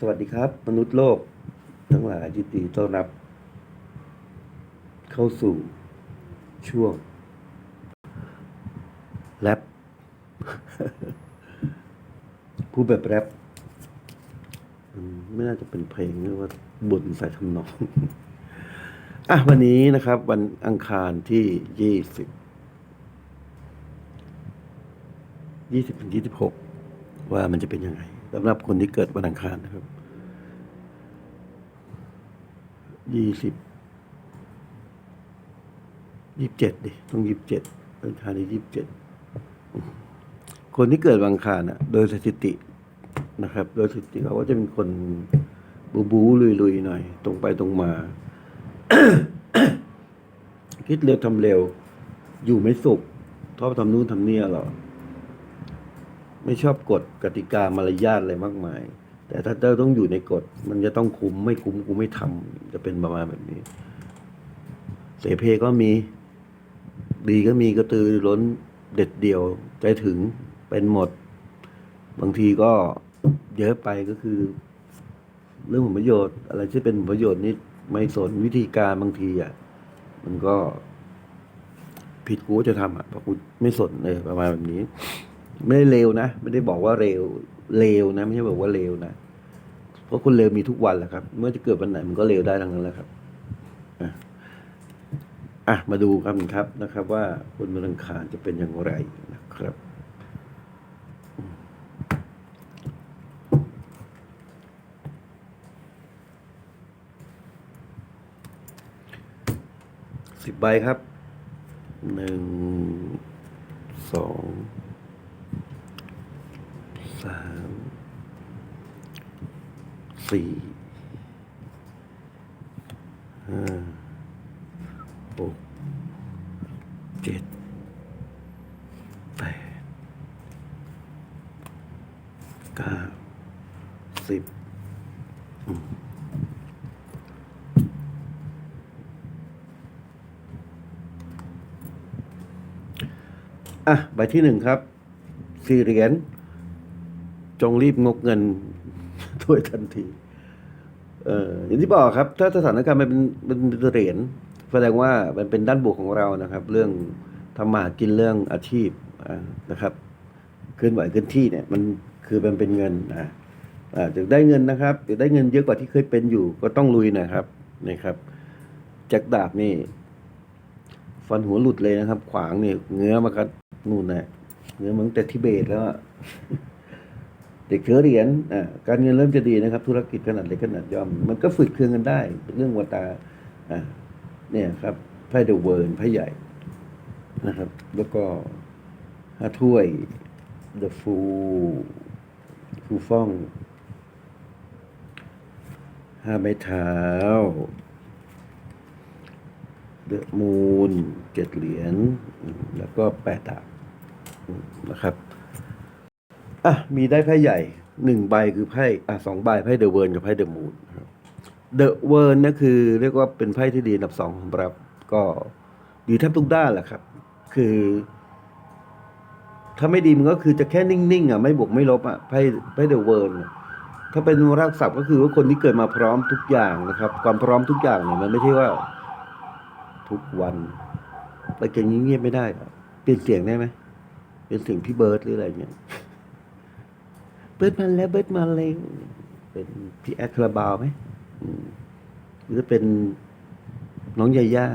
สวัสดีครับ มนุษย์โลก ทั้งหลายยินดีต้อนรับ เข้าสู่ช่วงแรปพูดแบบแรปไม่น่าจะเป็นเพลงหรือว่าบทใส่ทำนอง อะ วันนี้นะครับ วันอังคารที่ยี่สิบยี่สิบถึงยี่สิบหกว่ามันจะเป็นยังไง สำหรับคนที่เกิดวันอังคารนะครับ ยี่สิบ ยี่สิบเจ็ดดิ ต้องยี่สิบเจ็ดวันอังคารที่ยี่สิบเจ็ด คนที่เกิดวันอังคารนะโดยสถิตินะครับ โดยสถิติเขาก็จะเป็นคนบูบูลุยๆหน่อย ตรงไปตรงมา คิดเร็วทำเร็ว อยู่ไม่สุขชอบทำนู่นทำนี่หรอก ไม่ชอบกฎกติกามารยาทอะไรมากมาย แต่ถ้าเราต้องอยู่ในกฎ มันจะต้องคุ้มไม่คุ้มกูไม่ทำจะเป็นประมาณแบบนี้ เสเพก็มี ดีก็มีกระตือร้นเด็ดเดี่ยวใจถึงเป็นหมด บางทีก็เยอะไปก็คือ เรื่องผลประโยชน์ อะไรที่เป็นผลประโยชน์นี่ไม่สนวิธีการบางทีอะมันก็ผิดกูจะทำอะเพราะกูไม่สนเลยประมาณแบบนี้ ไม่ได้เลวนะ ไม่ได้บอกว่าเร็วเลวนะ ไม่ใช่บอกว่าเลวนะ เพราะคนเลวมีทุกวันแหละครับ เมื่อจะเกิดวันไหนมันก็เลวได้ทั้งนั้นแหละครับอะอะมาดูกันครับนะครับ ว่าคนวันอังคารจะเป็นอย่างไรนะครับสิบใบครับหนึ่งสอง สาม สี่ห้าหกเจ็ดแปดเก้าสิบอะ ใบที่หนึ่งครับ สี่เหรียญ จงรีบงกเงิน ด้วยทันที เอออย่างที่บอกครับ ถ้าสถานการณ์มันเป็นเป็นเหรียญแสดงว่ามันเป็นด้านบวกของเรานะครับ เรื่องทำมาหากินเรื่องอาชีพนะครับเคลื่อนไหวเคลื่อนที่เนี่ย มันคือมันเป็นเงินอ่าอ่าจะได้เงินนะครับจะได้เงินเยอะกว่าที่เคยเป็นอยู่ ก็ต้องลุยนะครับนะครับจากดาบนี่ฟันหัวหลุดเลยนะครับ ขวางนี่เงื้อมาครับนู่นนะเงื้อมาตั้งแต่ทิเบตแล้วอะ เด็กเถือเหรียญการเงินเริ่มจะดีนะครับ ธุรกิจขนาดเล็กขนาดย่อม มันก็ฝึกเครื่องกันได้ เรื่องวตาเนี่ยครับไพ่เดอะเวิร์นไพ่ใหญ่นะครับ แล้วก็ห้าถ้วย The Fool ฟูฟ่องห้าไม้เท้าเดอะมูนเจ็ดเหรียญแล้วก็แปดดาบนะครับ อะมีได้ไพ่ใหญ่หนึ่งใบคือไพ่อะสองใบไพ่เดอะเวิร์นกับไพ่เดอะมูนเดอะเวิร์นนั่นคือ เรียกว่าเป็นไพ่ที่ดีอันดับสองของรับ ก็ดีแทบทุกด้านแหละครับ คือ ถ้าไม่ดีมันก็คือจะแค่นิ่งๆอะไม่บวกไม่ลบอะไพ่ไพ่เดอะเวิร์นถ้าเป็นรากศัพท์ก็คือว่าคนที่เกิดมาพร้อมทุกอย่างนะครับ ความพร้อมทุกอย่างเนี่ยมันไม่ใช่ว่า ทุกวันไปเก่งเงียบไม่ได้เปลี่ยนเสียงได้ไหมเป็นเสียงพี่เบิร์ดหรืออะไรเงี้ย เบิร์ดมาแล้วเบิร์ดมาเลยเป็นพี่แอดคาราบาวไหมหรือเป็นน้องยาย่า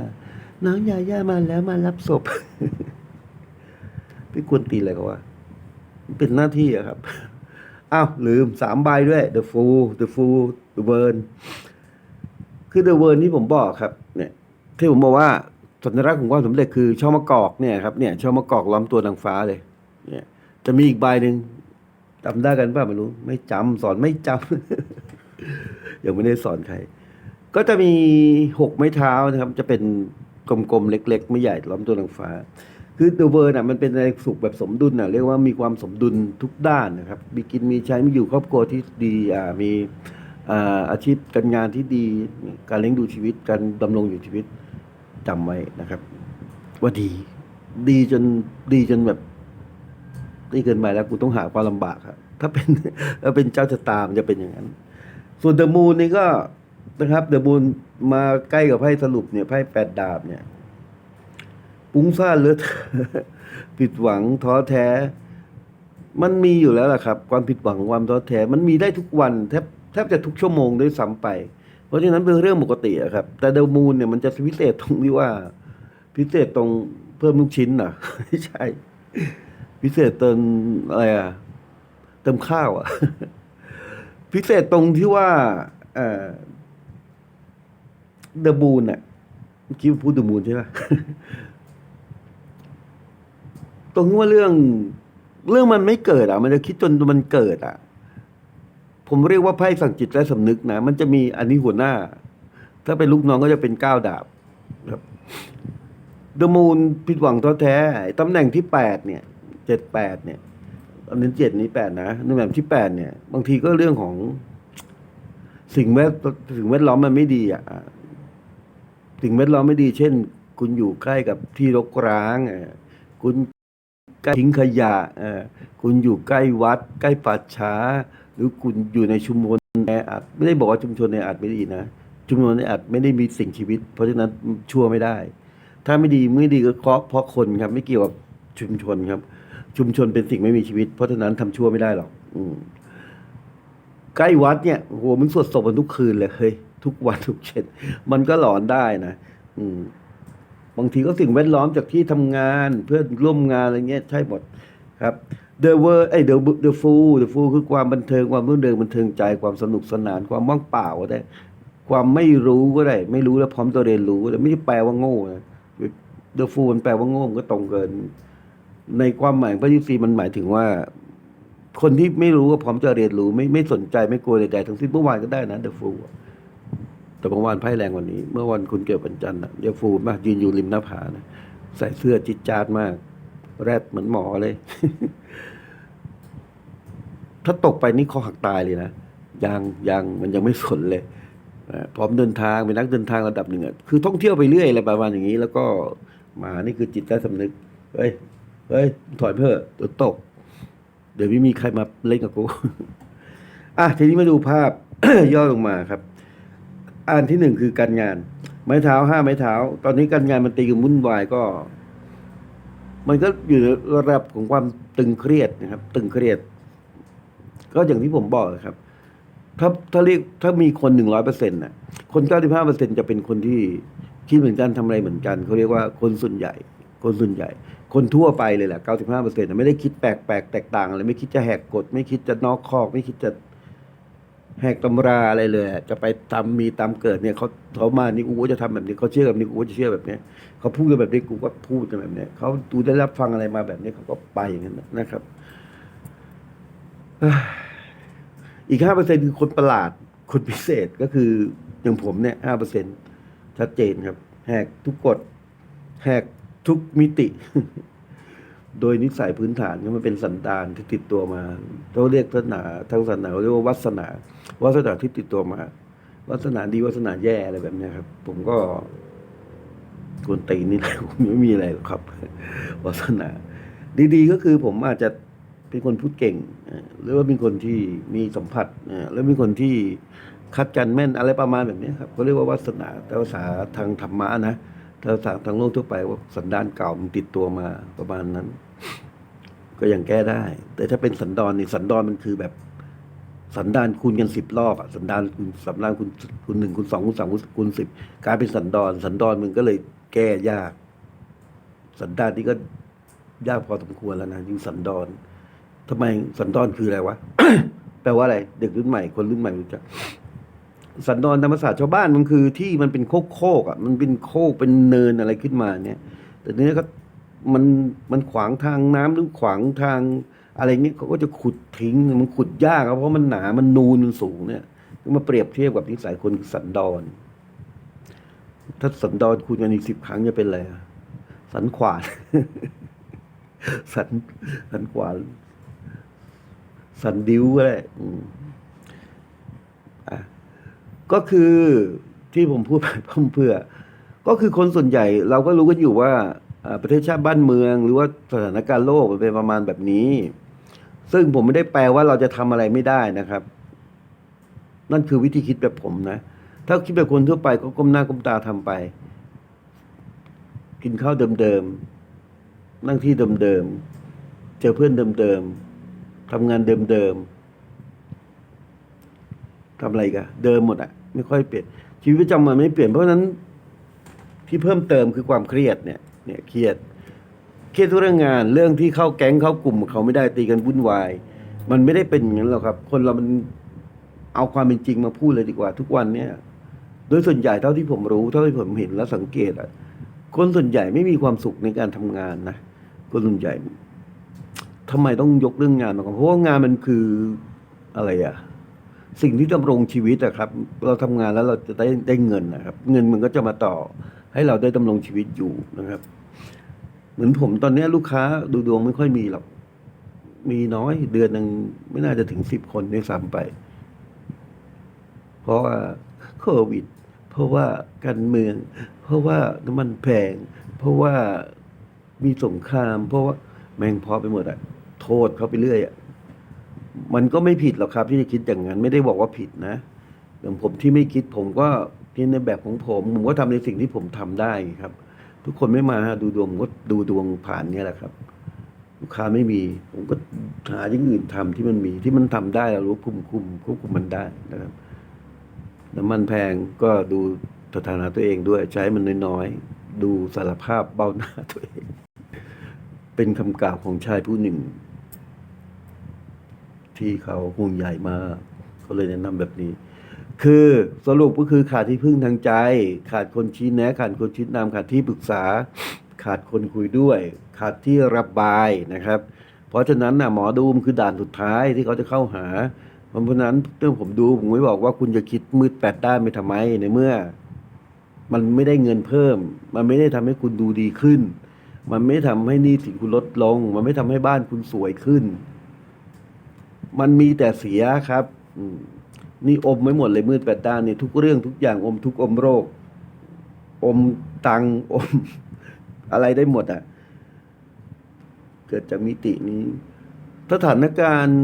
น้องยาย่ามาแล้วมารับศพพี่กวนตีอะไรก็ว่าเป็นหน้าที่อะครับอ้าวลืมสามใบด้วย The Fool The Fool The Burn คือ The Burn ที่ผมบอกครับ เนี่ยที่ผมบอกว่าสัญลักษณ์ของความสำเร็จคือช่อมะกอกเนี่ยครับเนี่ยช่อมะกอกล้อมตัวนางฟ้าเลย เนี่ย จะมีอีกใบหนึ่ง จำได้กันป่ะไม่รู้ ไม่จำสอนไม่จำยังไม่ได้สอนใคร ก็จะมีหกไม้เท้านะครับ จะเป็นกลมๆเล็ก ๆ ไม่ใหญ่ล้อมตัวนางฟ้า คือตัวเวอร์น่ะมันเป็นอะไรสุขแบบสมดุลน่ะเรียกว่ามีความสมดุลทุกด้านนะครับ มีกินมีใช้มีอยู่ครอบครัวที่ดีอ่ามีอาอาชีพการงานที่ดีการเลี้ยงดูชีวิตการดำรงอยู่ชีวิตจำไว้นะครับ ว่าดี ดีจนดีจนแบบ นี่เกินไปแล้วกูต้องหาความลำบากครับ ถ้าเป็นถ้าเป็นเจ้าชะตามันจะเป็นอย่างนั้น ส่วนเดอะมูนนี่ก็นะครับเดอะมูนมาใกล้กับไพ่สรุปเนี่ยไพ่แปดดาบเนี่ยปุ้งซ่านเหลือดผิดหวังท้อแท้ มันมีอยู่แล้วล่ะครับ ความผิดหวังความท้อแท้ มันมีได้ทุกวันแทบแทบจะทุกชั่วโมงด้วยซ้ำไป เพราะฉะนั้นเป็นเรื่องปกติครับ แต่เดอะมูนเนี่ยมันจะพิเศษตรงที่ว่า พิเศษตรงเพิ่มลูกชิ้นเหรอไม่ใช่ พิเศษเติมอะไรอะเติมข้าวอะพิเศษตรงที่ว่าเดอะมูนอะเมื่อกี้พูดเดอะมูนใช่ไหมตรงที่ว่าเรื่อง เรื่องมันไม่เกิดอะมันจะคิดจนมันเกิดอะผมเรียกว่าไพ่สั่งจิตและสำนึกนะ มันจะมีอันนี้หัวหน้า ถ้าเป็นลูกน้องก็จะเป็นก้าวดาบครับเดอะมูนผิดหวังท้อแท้ตำแหน่งที่แปดเนี่ย จ็ดแปดเนี่ยอันนี้เจ็ดนี้แปดนะตำแหน่งที่แปดเนี่ย บางทีก็เรื่องของ สิ่งแวดสิ่งแวดล้อมมันไม่ดีอะสิ่งแวดล้อมไม่ดี เช่น คุณอยู่ใกล้กับที่รกร้างอะคุณใกล้ทิ้งขยะอ่อคุณอยู่ใกล้วัด ใกล้ป่าช้า หรือคุณอยู่ในชุมชนแออัดไม่ได้บอกว่าชุมชนแออัดไม่ดีนะชุมชนแออัดไม่ได้มีสิ่งชีวิต เพราะฉะนั้นชั่วไม่ได้ ถ้าไม่ดีไม่ดีก็เพราะเพราะคนครับ ไม่เกี่ยวกับชุมชนครับ ชุมชนเป็นสิ่งไม่มีชีวิต เพราะฉะนั้นทำชั่วไม่ได้หรอกอืมใกล้วัดเนี่ยโอ้โหมันสวดศพกันทุกคืนเลยเฮ้ยทุกวันทุกเช็ดมันก็หลอนได้นะอืม บางทีก็สิ่งแวดล้อมจากที่ทำงานเพื่อนร่วมงานอะไรเงี้ยใช่หมดครับ The World ไอ้ The The Fool The Fool คือความบันเทิงความรื่นเริงบันเทิงใจความสนุกสนานความว่างเปล่าก็ได้ ความไม่รู้ก็ได้ ไม่รู้แล้วพร้อมจะเรียนรู้ก็ได้ไม่ใช่แปลว่าโง่นะ The Fool มันแปลว่าโง่มันก็ตรงเกิน ในความหมายพระยิซีมันหมายถึงว่า คนที่ไม่รู้ก็พร้อมจะเรียนรู้ ไม่ไม่สนใจไม่กลัวใดๆทั้งสิ้นเมื่อวานก็ได้นะ The Fool อะแต่เมื่อวานไพ่แรงกว่านี้ เมื่อวันคุณเกิดวันจันทร์เดี๋ยวฟูมากยืนอยู่ริมหน้าผานะใส่เสื้อจิตจาดมาก แรดเหมือนหมอเลย ถ้าตกไปนี่คอหักตายเลยนะยังยังมันยังไม่สนเลยพร้อมเดินทางเป็นนักเดินทางระดับหนึ่งอะคือท่องเที่ยวไปเรื่อยอะไรประมาณอย่างนี้ แล้วก็มานี่คือจิตใต้สำนึกเฮ้ย เฮ้ยถอยเพื่อะเดี๋ยวตก เดี๋ยวไม่มีใครมาเล่นกับกูอะทีนี้มาดูภาพ ย่อลงมาครับ อันที่หนึ่งคือการงาน ไม้เท้าห้าไม้เท้า ตอนนี้การงานมันตีกันวุ่นวายก็ มันก็อยู่ระดับของความตึงเครียดนะครับ ตึงเครียด ก็อย่างที่ผมบอกครับ ถ้าถ้าเรียกถ้ามีคนหนึ่งร้อยเปอร์เซ็นต์น่ะ คนเก้าสิบห้าเปอร์เซ็นจะเป็นคนที่คิดเหมือนกันทำอะไรเหมือนกันเขาเรียกว่าคนส่วนใหญ่ คนส่วนใหญ่ คนทั่วไปเลยแหละเก้าสิบห้าเปอร์เซ็นต์ไม่ได้คิดแปลกแปลกแตกต่างอะไรไม่คิดจะแหกกฎ ไม่คิดจะนอกคอก ไม่คิดจะแหกตำราอะไรเลย จะไปทำมีตามเกิดเนี่ยเขาเขามานี่กูจะทำแบบนี้เขาเชื่อแบบนี้กูจะเชื่อแบบนี้เขาพูดกันแบบนี้กูก็พูดกันแบบนี้เขาดูได้รับฟังอะไรมาแบบนี้เขาก็ไปอย่างนั้นนะครับอีกห้าเปอร์เซ็นคือคนประหลาด คนพิเศษก็คืออย่างผมเนี่ยห้าเปอร์เซ็นชัดเจนครับ แหกทุกกฎแหก ทุกมิติ โดยนิสัยพื้นฐานก็มันเป็นสันดานที่ติดตัวมาเขาเรียกศาสนาทางศาสนาเขาเรียกว่าวัสนาวัสนาที่ติดตัวมาวัสนาดีวัสนาแย่อะไรแบบนี้ครับ ผมก็กวนตีนนี่แหละผมไม่มีอะไรหรอกครับวัสนา ดีๆ ก็คือผมอาจจะเป็นคนพูดเก่งหรือว่าเป็นคนที่มีสัมผัสแล้วเป็นคนที่คัดกันแม่นอะไรประมาณแบบนี้ครับเขาเรียกว่าวาสนาแต่ภาษาทางธรรมะนะ ถ้าทางโลกทั่วไปว่าสันดานเก่ามันติดตัวมาประมาณนั้น ก็ยังแก้ได้ แต่ถ้าเป็นสันดอนนี่สันดอนมันคือแบบ สันดานคูณกันสิบรอบอะสันดานคูณสันดานคูณคูณหนึ่งคูณสองคูณสามคูณสิบกลายเป็นสันดอนสันดอนมันก็เลยแก้ยาก สันดานนี่ก็ยากพอสมควรแล้วนะยิ่งสันดอนทำไมสันดอนคืออะไรวะแปลว่าอะไร เด็กรุ่นใหม่คนรุ่นใหม่รู้จัก สันดอนธรรมศาสตร์ชาวบ้านมันคือที่มันเป็นโคกโคกอะมันเป็นโคกเป็นเนินอะไรขึ้นมาเนี่ย แต่ทีนี้ก็มันมันขวางทางน้ำหรือขวางทางอะไรเงี้ยเขาก็จะขุดทิ้งมันขุดยากครับเพราะมันหนามันนูนมันสูงเนี่ยมาเปรียบเทียบกับนิสัยคนสันดอน ถ้าสันดอนคูณกันอีกสิบครั้งจะเป็นอะไรสันขวานสันสันขวานสันดิ้วก็ได้อืมอะ ก็คือที่ผมพูดไปเพิ่มเพื่อ ก็คือคนส่วนใหญ่เราก็รู้กันอยู่ว่าประเทศชาติบ้านเมือง หรือว่าสถานการณ์โลกมันเป็นประมาณแบบนี้ ซึ่งผมไม่ได้แปลว่าเราจะทำอะไรไม่ได้นะครับนั่นคือวิธีคิดแบบผมนะ ถ้าคิดแบบคนทั่วไปก็ก้มหน้าก้มตาทำไป กินข้าวเดิมๆ นั่งที่เดิมๆ เจอเพื่อนเดิมๆทำงานเดิมๆทำอะไรกันเดิมหมดอะ ไม่ค่อยเปลี่ยน ชีวิตประจำวันไม่เปลี่ยนเพราะฉะนั้นที่เพิ่มเติมคือความเครียดเนี่ยเนี่ยเครียดเครียดทุกเรื่องงานเรื่องที่เข้าแก๊งเข้ากลุ่มเขาไม่ได้ตีกันวุ่นวาย มันไม่ได้เป็นอย่างนั้นหรอกครับ คนเรามันเอาความเป็นจริงมาพูดเลยดีกว่า ทุกวันเนี่ย โดยส่วนใหญ่เท่าที่ผมรู้เท่าที่ผมเห็นและสังเกตอะคนส่วนใหญ่ไม่มีความสุขในการทำงานนะคนส่วนใหญ่ทำไมต้องยกเรื่องงานมาก่อนเพราะว่างานมันคืออะไรอะ สิ่งที่ดำรงชีวิตอะครับ เราทำงานแล้วเราจะได้ได้เงินนะครับ เงินมันก็จะมาต่อ ให้เราได้ดำรงชีวิตอยู่นะครับ เหมือนผมตอนเนี้ยลูกค้าดูดวงไม่ค่อยมีหรอก มีน้อยเดือนหนึ่งไม่น่าจะถึงสิบคนด้วยซ้ำไป เพราะว่าโควิด เพราะว่าการเมือง เพราะว่าน้ำมันแพง เพราะว่ามีสงคราม เพราะว่าแมงพอไปหมดอะโทษเขาไปเรื่อยอะ มันก็ไม่ผิดหรอกครับ ที่จะคิดอย่างนั้น ไม่ได้บอกว่าผิดนะอย่างผมที่ไม่คิดผมก็ที่ในแบบของผมผมก็ทำในสิ่งที่ผมทำได้ครับ ทุกคนไม่มาดูดวงก็ดูดวงผ่านเนี่ยแหละครับ ลูกค้าไม่มี ผมก็หาอย่างอื่นทำที่มันมีที่มันทำได้เรารู้คุมคุมควบคุมมันได้นะครับน้ำมันแพงก็ดูสถานะตัวเองด้วยใช้มันน้อยๆ ดูสารภาพเบ้าหน้าตัวเอง เป็นคำกล่าวของชายผู้หนึ่ง ที่เขาห่วงใหญ่มากเขาเลยแนะนำแบบนี้ คือสรุปก็คือขาดที่พึ่งทางใจ ขาดคนชี้แนะ ขาดคนชี้นำขาดที่ปรึกษา ขาดคนคุยด้วย ขาดที่ระบายนะครับ เพราะฉะนั้นนะหมอดูมคือด่านสุดท้ายที่เขาจะเข้าหาเพราะฉะนั้นเรื่องผมดูผมไม่บอกว่าคุณจะคิดมืดแปดด้านไปทำไมในเมื่อ มันไม่ได้เงินเพิ่ม มันไม่ได้ทำให้คุณดูดีขึ้น มันไม่ทำให้หนี้สินคุณลดลง มันไม่ทำให้บ้านคุณสวยขึ้น มันมีแต่เสียครับนี่อมไม่หมดเลยมืดแปดด้านนี่ทุกเรื่องทุกอย่างอมทุกอมโรค อมตังอม อะไรได้หมดอะ เกิดจากมิตินี้ สถานการณ์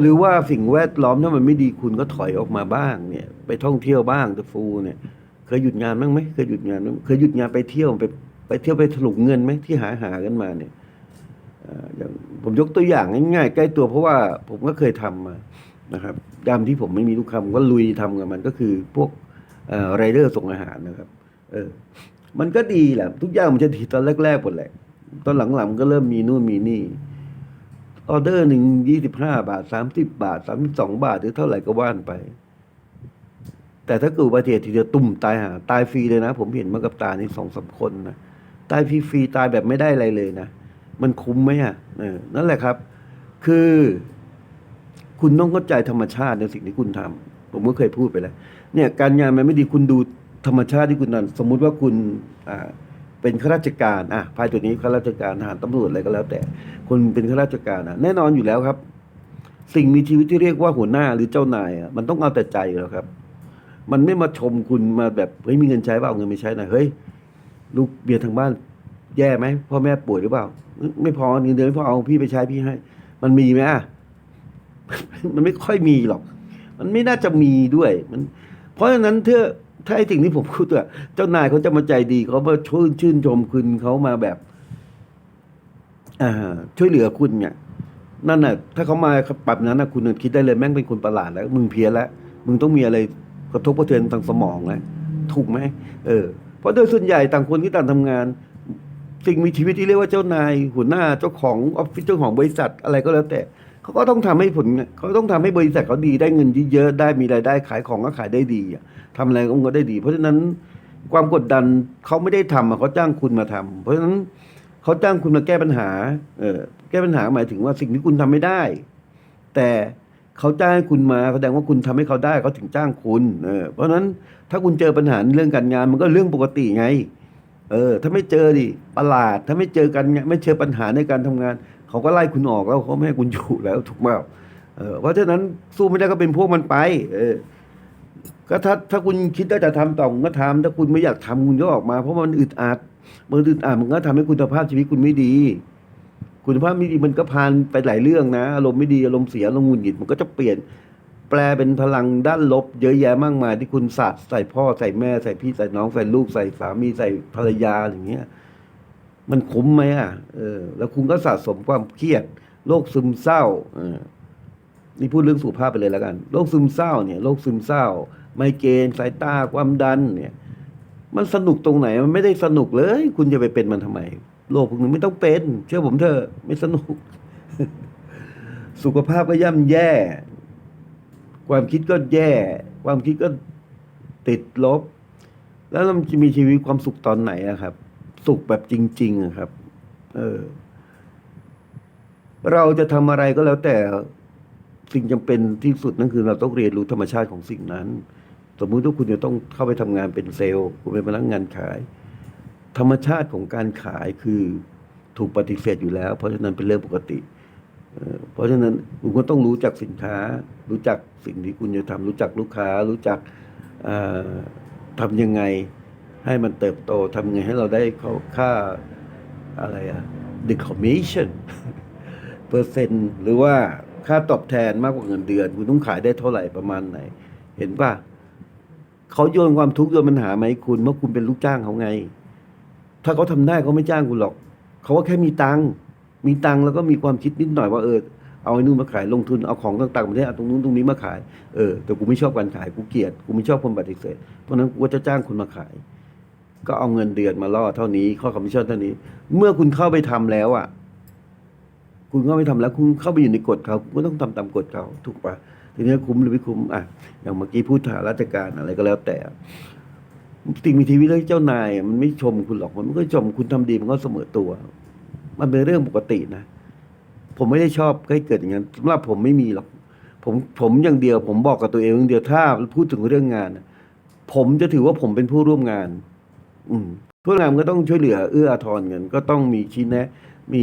หรือว่าสิ่งแวดล้อมถ้ามันไม่ดีคุณก็ถอยออกมาบ้าง เนี่ย ไปท่องเที่ยวบ้างตะฟูเนี่ย เคยหยุดงานบ้างไหมเคยหยุดงานเคยหยุดงานไปเที่ยวไปไปเที่ยวไปถลุงเงินไหมที่หาหากันมาเนี่ยอย่าง ผมยกตัวอย่างง่ายๆใกล้ตัวเพราะว่าผมก็เคยทำมานะครับยามที่ผมไม่มีลูกค้าผมก็ลุยทำกับมันก็คือพวกไรเดอร์ส่งอาหารนะครับ เออ มันก็ดีแหละทุกอย่างมันจะดีตอนแรกๆหมดแหละ ตอนหลังๆมันก็เริ่มมีนู่นมีนี่ออเดอร์หนึ่งยี่สิบห้าบาทสามสิบบาทสามสิบสองบาทหรือเท่าไหร่ก็ว่านไป แต่ถ้าเกิดอุบัติเหตุทีเดียวตุ่มตายหาตายฟรีเลยนะ ผมเห็นมากับตานี่สองสามคนนะตายฟรีๆตายแบบไม่ได้อะไรเลยนะ มันคุ้มไหมอะนั่นแหละครับ คือ คุณต้องเข้าใจธรรมชาติในสิ่งที่คุณทำผมก็เคยพูดไปแล้ว เนี่ย การงานมันไม่ดีคุณดูธรรมชาติที่คุณทำสมมุติว่าคุณอ่าเป็นข้าราชการอะภายตัวนี้ข้าราชการทหารตำรวจอะไรก็แล้ว แต่คนเป็นข้าราชการอะ แน่นอนอยู่แล้วครับ สิ่งมีชีวิตที่เรียกว่าหัวหน้าหรือเจ้านายอะมันต้องเอาแต่ใจอยู่แล้วครับ มันไม่มาชมคุณมาแบบเฮ้ยมีเงินใช้เปล่าเอาเงินไม่ใช้หน่อยเฮ้ยลูกเบียร์ทางบ้าน แย่ไหมพ่อแม่ป่วยหรือเปล่า ไม่พอเงินเดือนไม่พอเอาพี่ไปใช้พี่ให้ มันมีไหมอะมันไม่ค่อยมีหรอก มันไม่น่าจะมีด้วย มัน เพราะฉะนั้นเธอถ้าไอ้สิ่งที่ผมพูดอะเจ้านายเขาจะมาใจดีเขามาชื่นชื่นชมคุณเขามาแบบอ่าช่วยเหลือคุณเนี่ยนั่นน่ะ ถ้าเขามาปรับนั้นนะคุณคิดได้เลยแม่งเป็นคนประหลาดแล้ว มึงเพี้ยนแล้ว มึงต้องมีอะไรกระทบกระเทือนทางสมองแล้วถูกไหมเออเพราะโดยส่วนใหญ่ต่างคนที่ต่างทำงาน สิ่งมีชีวิตที่เรียกว่าเจ้านายหัวหน้าเจ้าของออฟฟิศเจ้าของบริษัทอะไรก็แล้วแต่เขาก็ต้องทำให้ผลเขาต้องทำให้บริษัทเขาดีได้เงินเยอะๆได้มีรายได้ขายของก็ขายได้ดีอะทำอะไรก็ได้ดี เพราะฉะนั้นความกดดันเขาไม่ได้ทำเขาจ้างคุณมาทำเพราะฉะนั้นเขาจ้างคุณมาแก้ปัญหาเออแก้ปัญหาหมายถึงว่าสิ่งที่คุณทำไม่ได้ แต่เขาจ้างคุณมาแสดงว่าคุณทำให้เขาได้เขาถึงจ้างคุณเออเพราะฉะนั้นถ้าคุณเจอปัญหาเรื่องการงานมันก็เรื่องปกติไง เออ ถ้าไม่เจอดิประหลาด ถ้าไม่เจอกันเนี่ยไม่เจอปัญหาในการทำงาน เขาก็ไล่คุณออกแล้วเขาไม่ให้คุณอยู่แล้วถูกไหมเออเพราะฉะนั้นสู้ไม่ได้ก็เป็นพวกมันไป เออ ก็ถ้าถ้าคุณคิดว่าจะทำต่อคุณก็ทำถ้าคุณไม่อยากทำคุณก็ออกมา เพราะมันอึดอัดมันอึดอัดมันก็ทำให้คุณภาพชีวิตคุณไม่ดี คุณภาพไม่ดีมันก็พานไปหลายเรื่องนะอารมณ์ไม่ดีอารมณ์เสียอารมณ์หงุดหงิดมันก็จะเปลี่ยน แปลเป็นพลังด้านลบ เยอะแยะมากมายที่คุณสาดใส่พ่อใส่แม่ใส่พี่ใส่น้องใส่ลูกใส่สามีใส่ภรรยาอย่างเงี้ย มันคุ้มไหมอะเออ แล้วคุณก็สะสมความเครียดโรคซึมเศร้าเออนี่พูดเรื่องสุขภาพไปเลยแล้วกันโรคซึมเศร้าเนี่ยโรคซึมเศร้า ไมเกรนสายตาความดัน เนี่ย มันสนุกตรงไหน มันไม่ได้สนุกเลย คุณจะไปเป็นมันทำไมโรคพวกนี้ไม่ต้องเป็น เชื่อผมเถอะไม่สนุก สุขภาพก็ย่ำแย่ ความคิดก็แย่ ความคิดก็ติดลบ แล้วเราจะมีชีวิตความสุขตอนไหนอะครับ สุขแบบจริงๆอะครับ เออ เราจะทำอะไรก็แล้วแต่สิ่งจำเป็นที่สุดนั่นคือเราต้องเรียนรู้ธรรมชาติของสิ่งนั้น สมมุติว่าคุณจะต้องเข้าไปทำงานเป็นเซลล์ คุณเป็นพนักงานขาย ธรรมชาติของการขายคือถูกปฏิเสธอยู่แล้ว เพราะฉะนั้นเป็นเรื่องปกติ เพราะฉะนั้นคุณก็ต้องรู้จักสินค้า รู้จักสิ่งที่คุณจะทำรู้จักลูกค้า รู้จักเอ่อทำยังไงให้มันเติบโตทำยังไงให้เราได้เขาค่าอะไรอะ the commission เปอร์เซ็นต์หรือว่าค่าตอบแทนมากกว่าเงินเดือน คุณต้องขายได้เท่าไหร่ประมาณไหน เห็นป่ะเขาโยนความทุกข์โยนปัญหามาให้คุณเมื่อคุณเป็นลูกจ้างเขาไง ถ้าเขาทำได้เขาไม่จ้างคุณหรอก เขาก็แค่มีตังค์ มีตังค์แล้วก็มีความคิดนิดหน่อยว่าเออเอาไอ้นู่นมาขายลงทุนเอาของต่างๆประเทศเอาตรงนู้นตรงนี้มาขายเออแต่กูไม่ชอบการขายกูเกลียดกูไม่ชอบคนปฏิเสธเพราะฉะนั้นกูจะจ้างคุณมาขาย ก็เอาเงินเดือนมาล่อเท่านี้ข้อคอมมิชชั่นเท่านี้ เมื่อคุณเข้าไปทำแล้วอะ คุณเข้าไปทำแล้วคุณเข้าไปอยู่ในกฎเขาคุณก็ต้องทำตามกฎเขาถูกปะทีนี้คุ้มหรือไม่คุ้มอะอย่างเมื่อกี้พูดถาราชการอะไรก็แล้วแต่สิ่งมีชีวิตแล้วเจ้านาย มันไม่ชมคุณหรอกมันก็ชมคุณทำดีมันก็เสมอตัว มันเป็นเรื่องปกตินะ ผมไม่ได้ชอบให้เกิดอย่างนั้นสำหรับผมไม่มีหรอก ผมผมอย่างเดียว ผมบอกกับตัวเองอย่างเดียวถ้าพูดถึงเรื่องงานนะผมจะถือว่าผมเป็นผู้ร่วมงาน อืมผู้ร่วมงานก็ต้องช่วยเหลือเอื้ออาทรกันก็ต้องมีชี้แนะ มี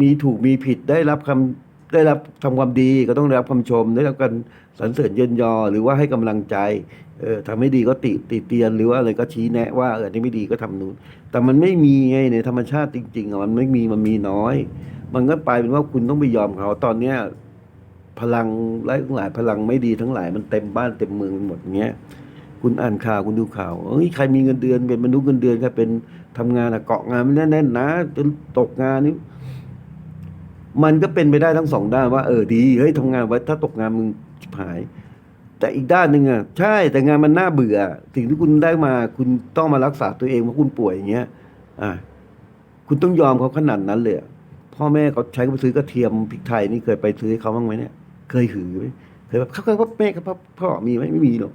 มีถูกมีผิดได้รับคำ ได้รับทำความดีก็ต้องได้รับคำชม ได้รับการสรรเสริญเยินยอ หรือว่าให้กำลังใจเออทำไม่ดีก็ติติเตียนหรือว่าอะไรก็ชี้แนะว่าเอออันนี้ไม่ดีก็ทำนู้นแต่มันไม่มีไงในธรรมชาติจริงๆอะมันไม่มีมันมีน้อย มันก็ไปเป็นว่าคุณต้องไปยอมเขาตอนเนี้ยพลังไร้ทั้งหลายพลังไม่ดีทั้งหลายมันเต็มบ้านเต็มเมืองไปหมดเงี้ยคุณอ่านข่าวคุณดูข่าวเอ้ยใครมีเงินเดือนเป็นมนุษย์เงินเดือนใครเป็นทำงานอะเกาะงานไม่แน่นๆนะจนตกงานนี่ มันก็เป็นไปได้ทั้งสองด้านว่าเออดีเฮ้ยทำงานไว้ถ้าตกงานมึงชิบหาย แต่อีกด้านหนึ่งอะใช่แต่งานมันน่าเบื่อ สิ่งที่คุณได้มาคุณต้องมารักษาตัวเองเพราะคุณป่วยอย่างเงี้ยอะคุณต้องยอมเขาขนาดนั้นเลยพ่อแม่เขาใช้ไปซื้อกระเทียมพริกไทยนี่เคยไปซื้อให้เขาบ้างไหมเนี่ยเคยหือไหมเคยแบบเขาเคยว่าแม่กับพ่อพ่อมีไหมไม่มีหรอก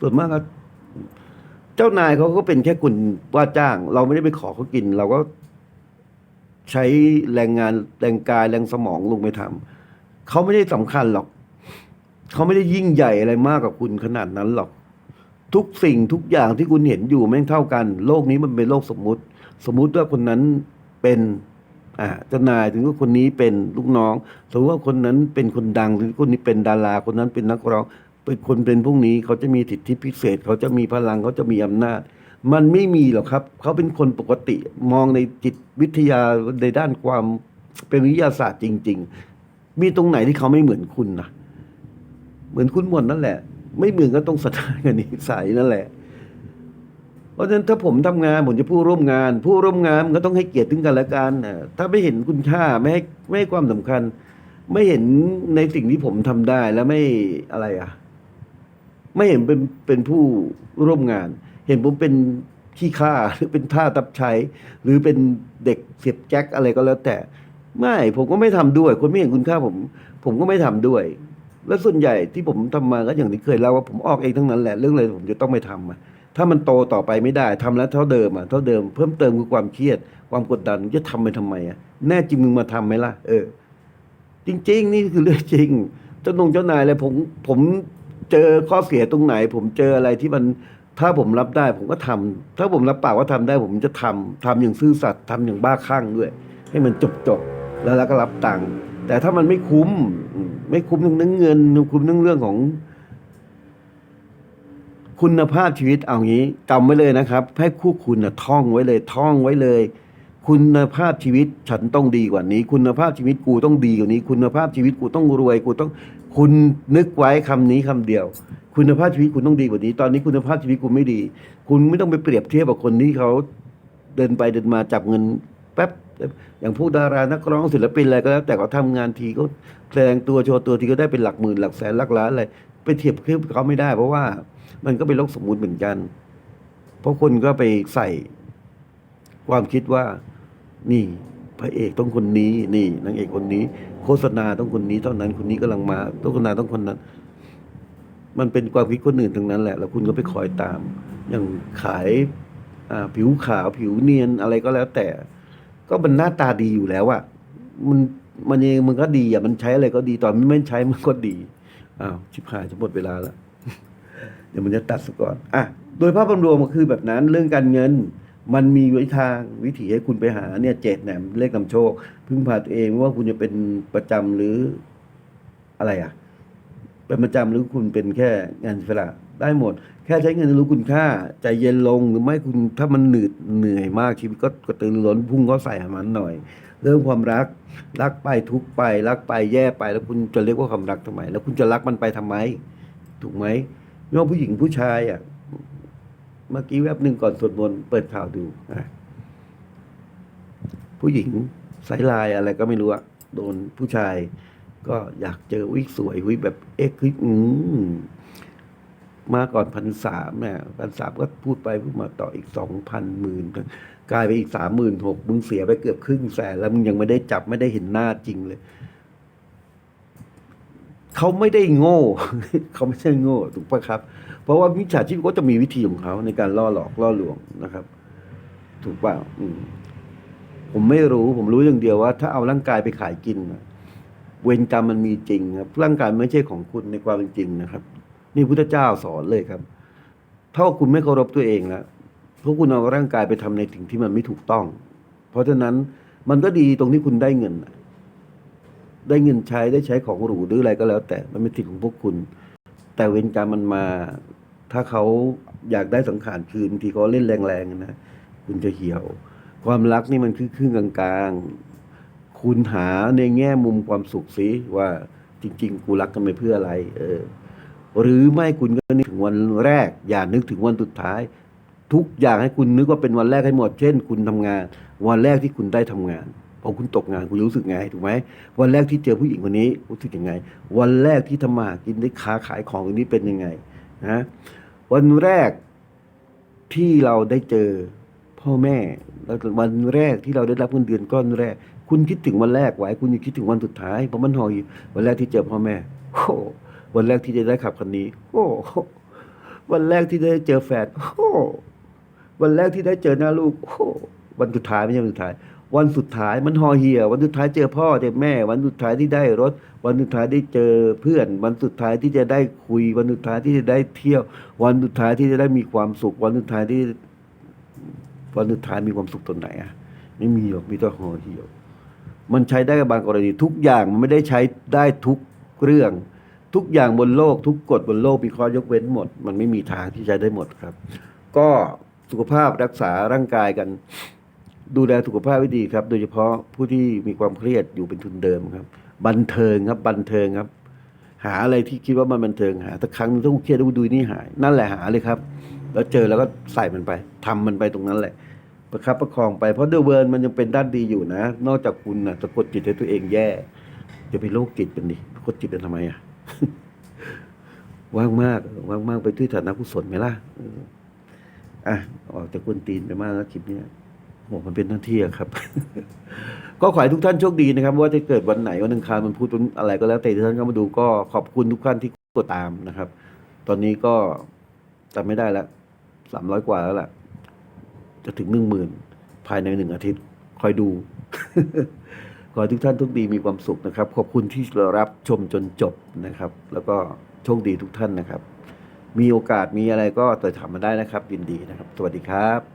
ส่วนมากก็เจ้านายเขาก็เป็นแค่คนว่าจ้าง เราไม่ได้ไปขอเขากิน เราก็ ใช้แรงงานแรงกายแรงสมองลงไปทำเขาไม่ได้สำคัญหรอก เขาไม่ได้ยิ่งใหญ่อะไรมากกว่าคุณขนาดนั้นหรอก ทุกสิ่งทุกอย่างที่คุณเห็นอยู่แม่งเท่ากัน โลกนี้มันเป็นโลกสมมุติ สมมุติว่าคนนั้นเป็นอ่าเจ้านายถึงว่าคนนี้เป็นลูกน้องสมมติว่าคนนั้นเป็นคนดังหรือคนนี้เป็นดาราคนนั้นเป็นนักร้องเป็นคนเป็นพวกนี้เขาจะมีสิทธิพิเศษ เขาจะมีพลังเขาจะมีอำนาจ มันไม่มีหรอกครับ เขาเป็นคนปกติมองในจิตวิทยาในด้านความเป็นวิทยาศาสตร์จริง ๆ มีตรงไหนที่เขาไม่เหมือนคุณนะเหมือนคุณหมดนั่นแหละ ไม่เหมือนก็ต้องสถานกับนิสัยนั่นแหละ เพราะฉะนั้นถ้าผมทำงานผมจะผู้ร่วมงาน ผู้ร่วมงานมันก็ต้องให้เกียรติถึงกันและกันนะถ้าไม่เห็นคุณค่าไม่ให้ไม่ให้ความสำคัญ ไม่เห็นในสิ่งที่ผมทำได้แล้วไม่อะไรอะ ไม่เห็นเป็นเป็นผู้ร่วมงาน เห็นผมเป็นขี้ข้าหรือเป็นท่าตับใช้ หรือเป็นเด็กเสียบแจ็คอะไรก็แล้วแต่ ไม่ผมก็ไม่ทำด้วย คนไม่เห็นคุณค่าผม ผมก็ไม่ทำด้วย แล้วส่วนใหญ่ที่ผมทำมาก็อย่างที่เคยเล่าว่าผมออกเองทั้งนั้นแหละเรื่องอะไรผมจะต้องไปทำอะถ้ามันโตต่อไปไม่ได้ทำแล้วเท่าเดิมอะเท่าเดิมเพิ่มเติมคือความเครียด ความกดดันจะทำไปทำไมอะแน่จริงมึงมาทำไหมล่ะเออ จริง ๆ นี่คือเรื่องจริงเจ้านงเจ้านายเลยผมผมเจอข้อเสียตรงไหน ผมเจออะไรที่มัน ถ้าผมรับได้ผมก็ทำถ้าผมรับปากว่าทำได้ผมจะทำทำอย่างซื่อสัตย์ทำอย่างบ้าคลั่งด้วย ให้มันจบจบแล้วเราก็รับตังค์แต่ถ้ามันไม่คุ้ม ไม่คุ้มเรื่องเงินไม่คุ้มเรื่องเรื่องของ คุณภาพชีวิตเอางี้จำไว้เลยนะครับ ให้คู่คุณนะท่องไว้เลย ท่องไว้เลย คุณภาพชีวิตฉันต้องดีกว่านี้ คุณภาพชีวิตกูต้องดีกว่านี้ คุณภาพชีวิตกูต้องรวยกูต้อง คุณนึกไว้คำนี้คำเดียว คุณภาพชีวิตคุณต้องดีกว่านี้ ตอนนี้คุณภาพชีวิตคุณไม่ดี คุณไม่ต้องไปเปรียบเทียบกับคนที่เขาเดินไปเดินมาจับเงินแป๊บอย่างพวกดารานักร้องศิลปินอะไรก็แล้ว แต่เขาทำงานทีก็แสดงตัวโชว์ตัวทีก็ได้เป็นหลักหมื่นหลักแสนหลักล้านอะไรไปเทียบเทียบกับเขาไม่ได้ เพราะว่ามันก็เป็นโลกสมมุติเหมือนกัน เพราะคนก็ไปใส่ความคิดว่านี่ พระเอกต้องคนนี้นี่นางเอกคนนี้ โฆษณาต้องคนนี้เท่านั้นคนนี้กำลังมาโฆษณาต้องคนนั้น มันเป็นความคิดคนอื่นทั้งนั้นแหละ แล้วคุณก็ไปคอยตาม อย่างขายผิวขาวผิวเนียนอะไรก็แล้วแต่ ก็มันหน้าตาดีอยู่แล้วอะมันมันเองมันก็ดีอะมันใช้อะไรก็ดีตอนไม่ใช้มันก็ดีอ้าวชิบหายจะหมดเวลาแล้วเดี๋ยวมันจะตัดซะก่อนอะโดยภาพรวมก็คือแบบนั้นเรื่องการเงิน มันมีวิธีทางวิถีให้คุณไปหาเนี่ยเจ็ดแหนมเลขนำโชค พึ่งพาตัวเองว่าคุณจะเป็นประจำหรืออะไรอะ เป็นประจำหรือคุณเป็นแค่งานอิสระได้หมด แค่ใช้เงินรู้คุณค่า ใจเย็นลงหรือไม่คุณถ้ามันหนื่อยเหนื่อยมากชีวิตก็กระตือรือร้นพุ่งก็ใส่หามันหน่อย เรื่องความรักรักไปทุกไป รักไปแย่ไป แล้วคุณจะเรียกว่าความรักทำไม แล้วคุณจะรักมันไปทำไม ถูกไหมไม่ว่าผู้หญิงผู้ชายอะ เมื่อกี้แวบหนึ่งก่อนสวดมนต์เปิดข่าวดูผู้หญิงสายลายอะไรก็ไม่รู้อะโดนผู้ชาย ก็อยากเจอวิสวยวิแบบเอ๊ะคืออืมมาก่อนพันสามเนี่ยพันสามก็พูดไปพูดมาต่ออีกสองพันหมื่นกลายไปอีกสามหมื่นหกมึงเสียไปเกือบครึ่งแสนแล้วมึงยังไม่ได้จับไม่ได้เห็นหน้าจริงเลย เขาไม่ได้โง่ เขาไม่ใช่โง่ถูกปะครับ เพราะว่ามิจฉาชีพก็จะมีวิธีของเขาในการล่อหลอกล่อลวงนะครับ ถูกป่าผมไม่รู้ผมรู้อย่างเดียวว่า ถ้าเอาร่างกายไปขายกินเวรกรรมมันมีจริงครับ ร่างกายไม่ใช่ของคุณในความเป็นจริงนะครับ นี่พุทธเจ้าสอนเลยครับ ถ้าคุณไม่เคารพตัวเองแล้วเพราะคุณเอาร่างกายไปทำในสิ่งที่มันไม่ถูกต้อง เพราะฉะนั้นมันก็ดีตรงที่คุณได้เงินะ ได้เงินใช้ได้ใช้ของหรูหรืออะไรก็แล้ว แต่มันเป็นสิทธิ์ของพวกคุณ แต่เวรกรรมมันมา ถ้าเขาอยากได้สังขารคืนบางทีเขาเล่นแรงๆนะคุณจะเหี่ยว ความรักนี่มันคือครึ่งกลางๆ คุณหาในแง่มุมความสุขสิว่าจริง ๆ กูรักกันไปเพื่ออะไร เออ หรือไม่คุณก็นึกถึงวันแรก อย่านึกถึงวันสุดท้าย ทุกอย่างให้คุณนึกว่าเป็นวันแรกให้หมด เช่น คุณทำงาน วันแรกที่คุณได้ทำงาน พอคุณตกงานคุณรู้สึกไงถูกไหมวันแรกที่เจอผู้หญิงคนนี้รู้สึกยังไง วันแรกที่ทำมาหากินได้ค้าขายของตรงนี้เป็นยังไงนะวันแรกที่เราได้เจอพ่อแม่แล้ววันแรกที่เราได้รับเงินเดือนก้อนแรก คุณคิดถึงวันแรกไว้ คุณอย่าคิดถึงวันสุดท้ายเพราะมันหอยวันแรกที่เจอพ่อแม่โอ้วันแรกที่จะได้ขับคันนี้ โอ้วันแรกที่ได้เจอแฟนโอ้วันแรกที่ได้เจอหน้าลูกโอ้วันสุดท้ายไม่ใช่วันสุดท้าย วันสุดท้ายมันห่อเหี่ยววันสุดท้ายเจอพ่อเจอแม่ วันสุดท้ายที่ได้รถ วันสุดท้ายได้เจอเพื่อน วันสุดท้ายที่จะได้คุย วันสุดท้ายที่จะได้เที่ยว วันสุดท้ายที่จะได้มีความสุข วันสุดท้ายที่ วันสุดท้ายมีความสุขตรงไหนอะไม่มีหรอกมีแต่ห่อเหี่ยว มันใช้ได้กับบางกรณีทุกอย่างมันไม่ได้ใช้ได้ทุกเรื่อง ทุกอย่างบนโลก ทุกกฎบนโลกมีข้อยกเว้นหมด มันไม่มีทางที่ใช้ได้หมดครับ ก็สุขภาพรักษาร่างกายกัน ดูแลสุขภาพไว้ดีครับ โดยเฉพาะผู้ที่มีความเครียดอยู่เป็นทุนเดิมครับ บันเทิงครับ บันเทิงครับ หาอะไรที่คิดว่ามันบันเทิงหาแต่ครั้งต้องเครียดต้องดูนี่หาย นั่นแหละหาเลยครับ แล้วเจอแล้วก็ใส่มันไปทำมันไปตรงนั้นแหละ ประคับประคองไปเพราะเดอะเวิร์มันยังเป็นด้านดีอยู่นะ นอกจากคุณนะสะกดจิตให้ตัวเองแย่จะไปโรคจิตเป็นดิกดจิตเป็นทำไมอะว่างมากว่างมากไปที่ฐานะกุศลไหมล่ะอะออกจากกุนตีนไปมากแล้วคลิปเนี้ย โหมันเป็นหน้าที่ครับ ก็ขอให้ทุกท่านโชคดีนะครับ ว่าจะเกิดวันไหนวันอังคารมันพูดวันอะไรก็แล้วแต่ที่ท่านเข้ามาดูก็ขอบคุณทุกท่านที่กดตามนะครับ ตอนนี้ก็จำไม่ได้แล้วสามร้อยกว่าแล้วล่ะ จะถึงหนึ่งหมื่นภายในหนึ่งอาทิตย์ คอยดู ขอให้ทุกท่านทุกดีมีความสุขนะครับ ขอบคุณที่รับชมจนจบนะครับ แล้วก็โชคดีทุกท่านนะครับ มีโอกาสมีอะไรก็ติดถามมาได้นะครับยินดีนะครับ สวัสดีครับ